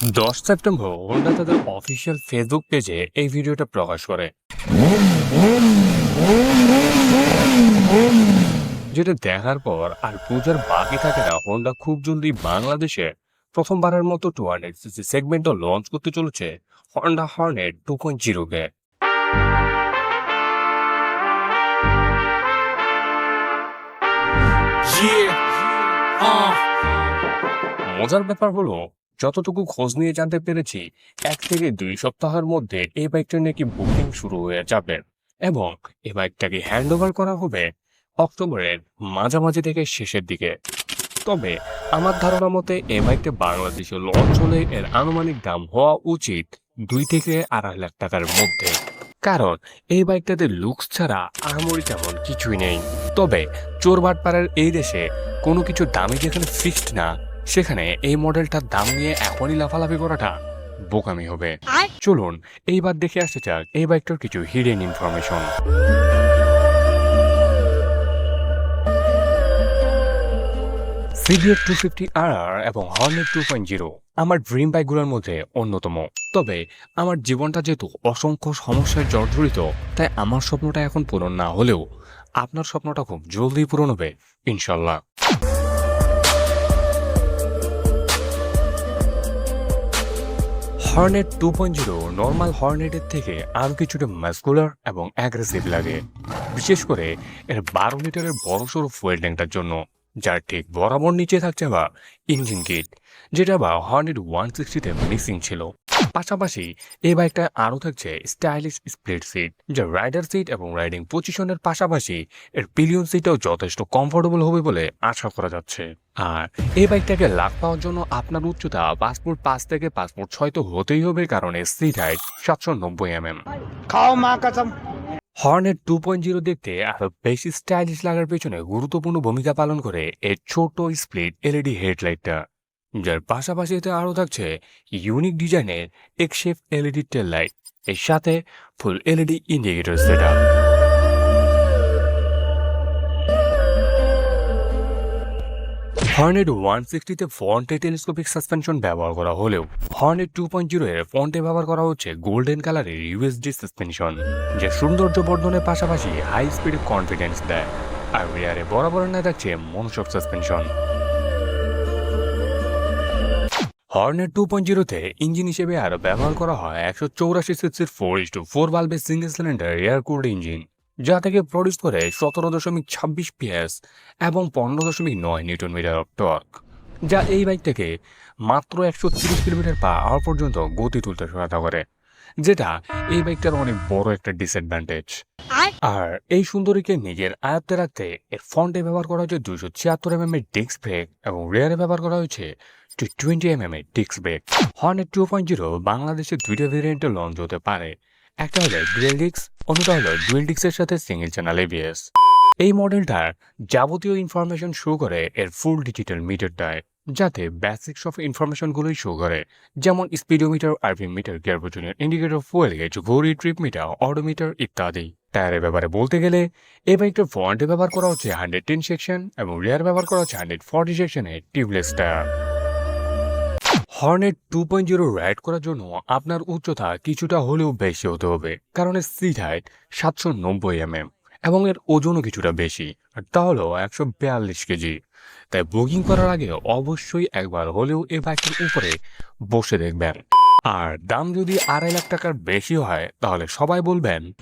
দশ September Honda তাদের official Facebook পেজে এই ভিডিওটা প্রকাশ করে। যেটা দেখার পর আর পূজার বাকি থাকে না হোন্ডা খুব জলদি বাংলাদেশে প্রথমবারের মতো টু হান্ড্রেড সিসি সেগমেন্টও লঞ্চ করতে চলেছে হন্ডা হর্নেট টু পয়েন্ট জিরোকে মজার ব্যাপার হলো যতটুকু খোঁজ নিয়ে জানতে পেরেছি, এক থেকে দুই সপ্তাহের মধ্যে এই বাইকটা নাকি বুকিং শুরু হয়ে যাবে এবং এই বাইকটাকে হ্যান্ড ওভার করা হবে অক্টোবরের মাঝামাঝি থেকে শেষের দিকে। তবে আমার ধারণা মতে এই বাইকটা বাংলাদেশে লঞ্চ হলে এর আনুমানিক দাম হওয়া উচিত দুই থেকে আড়াই লাখ টাকার মধ্যে। কারণ এই বাইকটাতে লুকস ছাড়া আহামরি তেমন কিছুই নেই। তবে চোরবাটপাড়ার এই দেশে কোনো কিছু দামি যেখানে ফিক্সড না সেখানে এই মডেলটার দাম নিয়ে এখনই লাফালাফি করাটা বোকামি হবে। চলুন এইবার দেখে আসতে চাক এই বাইকটার কিছু hidden information CDF two fifty আর এবং হর্নেট টু পয়েন্ট জিরো আমার ড্রিম বাইকগুলোর মধ্যে অন্যতম। তবে আমার জীবনটা যেহেতু অসংখ্য সমস্যায় জর্জরিত তাই আমার স্বপ্নটা এখন পূরণ না হলেও আপনার স্বপ্নটা খুব জলদি পূরণ হবে ইনশাল্লাহ। Hornet two point zero normal হর্নেটের থেকে আরও কিছুটা মাস্কুলার এবং অ্যাগ্রেসিভ লাগে। বিশেষ করে এর বারো লিটারের বড় সরু ফুয়েল ট্যাঙ্কটার জন্য, যার ঠিক বরাবর নিচে থাকছে বা ইঞ্জিন কিট যেটা বা হর্নেট ওয়ান সিক্সটিতে মিসিং ছিল। পাশাপাশি এই বাইকটায় আরও থাকছে স্টাইলিশ স্প্লিট সিট যা রাইডার সিট এবং রাইডিং পজিশনের পাশাপাশি এর পিলিয়ন সিটও যথেষ্ট কমফোর্টেবল হবে বলে আশা করা যাচ্ছে। আর এই বাইকটাকে লাভ পাওয়ার জন্য আপনার উচ্চতা পাসপোর্ট পাঁচ থেকে পাসপোর্ট ছয় তো হতেই হবে কারণ এর সিট হাইট সাতশো নব্বই এম এম খাও মা হর্নের টু পয়েন্ট জিরো দেখতে আরও বেশি স্টাইলিশ লাগার পেছনে গুরুত্বপূর্ণ ভূমিকা পালন করে এর ছোট স্প্লিট এলইডি হেডলাইটটা যার পাশাপাশি এতে আরও থাকছে ইউনিক ডিজাইনের এক্সেফ এলইডি টেল লাইটের সাথে full LED indicator set Hornet one সিক্সটিতে ফ্রন্টে টেলিস্কোপিক সাসপেনশন ব্যবহার করা হলেও হর্নেট টু পয়েন্ট জিরো এর ফ্রন্টে ব্যবহার করা হচ্ছে গোল্ডেন কালারের ইউএসডি সাসপেনশন যা সৌন্দর্য বর্ধনের পাশাপাশি হাই স্পিডে কনফিডেন্স দেয়। আর রিয়ারে বরাবর না থাকছে monoshock suspension Hornet two point জিরোতে ইঞ্জিন হিসেবে আরও ব্যবহার করা হয় একশো চৌরাশি সিক্সির ফোর ইস টু ফোর বাল্বের single cylinder air cooled engine যা থেকে প্রডিউস করে সতেরো দশমিক ছাব্বিশ পিএস এবং পনেরো দশমিক নয় নিউটন মিটার অফ টর্ক যা এই বাইকটাকে মাত্র একশো তিরিশ কিলোমিটার পা আওয়ার পর্যন্ত গতি তুলতে সহায়তা করে। যেটা এই বাইকটার অনেক বড় একটা ডিসঅ্যাডভান্টেজ আর? এই সুন্দরীকে নিজের আয়ত্তে রাখতে এর ফ্রন্টে ব্যবহার করা হয়েছে দুশো ছিয়াত্তর এম এম এর ডিস্ক ব্রেক এবং রিয়ারে ব্যবহার করা হয়েছে টু টোয়েন্টি এম এম এর disc brake Hornet two point zero বাংলাদেশে দুইটা ভেরিয়েন্টে লঞ্চ হতে পারে। একটা হলো ডুয়েল ডিক্স অন্যটা হলো ডুয়েল ডিক্সের সাথে সিঙ্গেল চ্যানেল এবিএস এই মডেলটার যাবতীয় ইনফরমেশন শো করে এর ফুল ডিজিটাল মিটারটায় যাতে বেসিক্স অফ ইনফরমেশনগুলোই শো করে। যেমন স্পিডোমিটার আরপিএম মিটার গিয়ার পজিশনের ইন্ডিকেটর ফুয়েল গেজ ঘড়ি ট্রিপ মিটার অডোমিটার ইত্যাদি। টায়ারের ব্যাপারে বলতে গেলে এই বাইকটার ফ্রন্টে ব্যবহার করা হচ্ছে হান্ড্রেড টেন সেকশন এবং রিয়ার ব্যবহার করা হচ্ছে হান্ড্রেড ফর্টি সেকশনের tubeless tyre Hornet two point zero ride করার জন্য আপনার উচ্চতা কিছুটা হলেও বেশি হতে হবে, কারণ এর সিট হাইট সাতশো নব্বই এম এম এবং এর ওজনও কিছুটা বেশি, আর তা হলো একশো বিয়াল্লিশ কেজি। তাই বুকিং করার আগে অবশ্যই একবার হলেও এ বাইকের উপরে বসে দেখবেন। আর দাম যদি আড়াই লাখ টাকার বেশি হয়, তাহলে সবাই বলবেন